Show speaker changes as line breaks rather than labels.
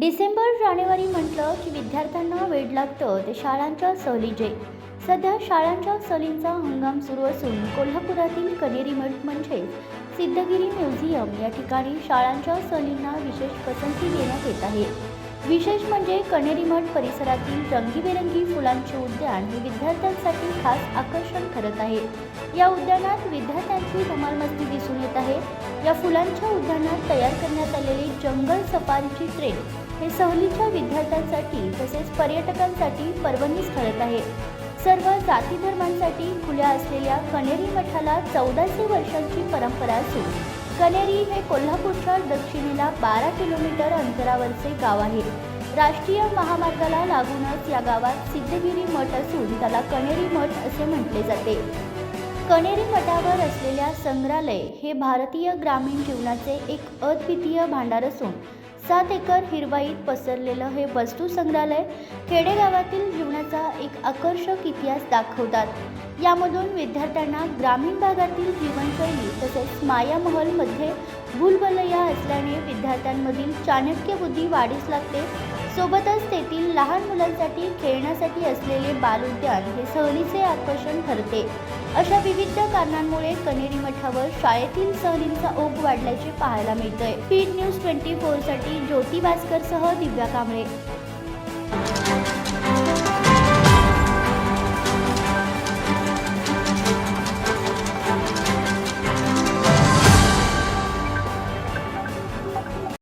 डिसेंबर जानेवारी म्हटलं की विद्यार्थ्यांना वेड लागतं ते शाळांच्या सहलीचे. सध्या शाळांच्या सहलींचा हंगाम सुरू असून कोल्हापुरातील कनेरी मठ म्हणजेच सिद्धगिरी म्युझियम या ठिकाणी शाळांच्या सहलींना विशेष पसंती देण्यात येत आहे. विशेष म्हणजे कनेरी मठ परिसरातील रंगीबेरंगी फुलांचे उद्यान हे विद्यार्थ्यांसाठी खास आकर्षण ठरत आहे. या उद्यानात विद्यार्थ्यांची धमालमस्ती दिसून येत आहे. या फुलांच्या उद्यानात तयार करण्यात आलेली जंगल सफारीची ट्रेन हे सहलीच्या विद्यार्थ्यांसाठी तसेच पर्यटकांसाठी पर्वणीच ठरत आहे. सर्व जाती धर्मांसाठी खुल्या असलेल्या कनेरी मठाला चौदाशे वर्षांची परंपरा असून कनेरी हे कोल्हापूरच्या दक्षिणेला बारा किलोमीटर अंतरावरचे गाव आहे. राष्ट्रीय महामार्गाला लागूनच या गावात सिद्धगिरी मठ असून त्याला कनेरी मठ असे म्हटले जाते. कनेरी मठावर असलेल्या संग्रहालय हे भारतीय ग्रामीण जीवनाचे एक अद्वितीय भांडार असून सात एकर हिरवाईत पसरलेलं हे वस्तू संग्रहालय खेडेगावातील जीवनाचा एक आकर्षक इतिहास दाखवतात. यामधून विद्यार्थ्यांना ग्रामीण भागातील जीवनशैली तसेच मायामहलमध्ये भूलभलया असल्याने विद्यार्थ्यांमधील चाणक्य बुद्धी वाढीस लागते. सोबतच तेथील लहान मुलांसाठी खेळण्यासाठी असलेले बालउद्यान हे सहलीचे आकर्षण ठरते. अशा विविध कारणांमुळे कनेरी मठावर शाळेतील सहलींचा ओघ वाढल्याचे पाहायला मिळतंय. स्पीड न्यूज ट्वेंटी फोरसाठी ज्योती भास्कर सह दिव्या कांबळे.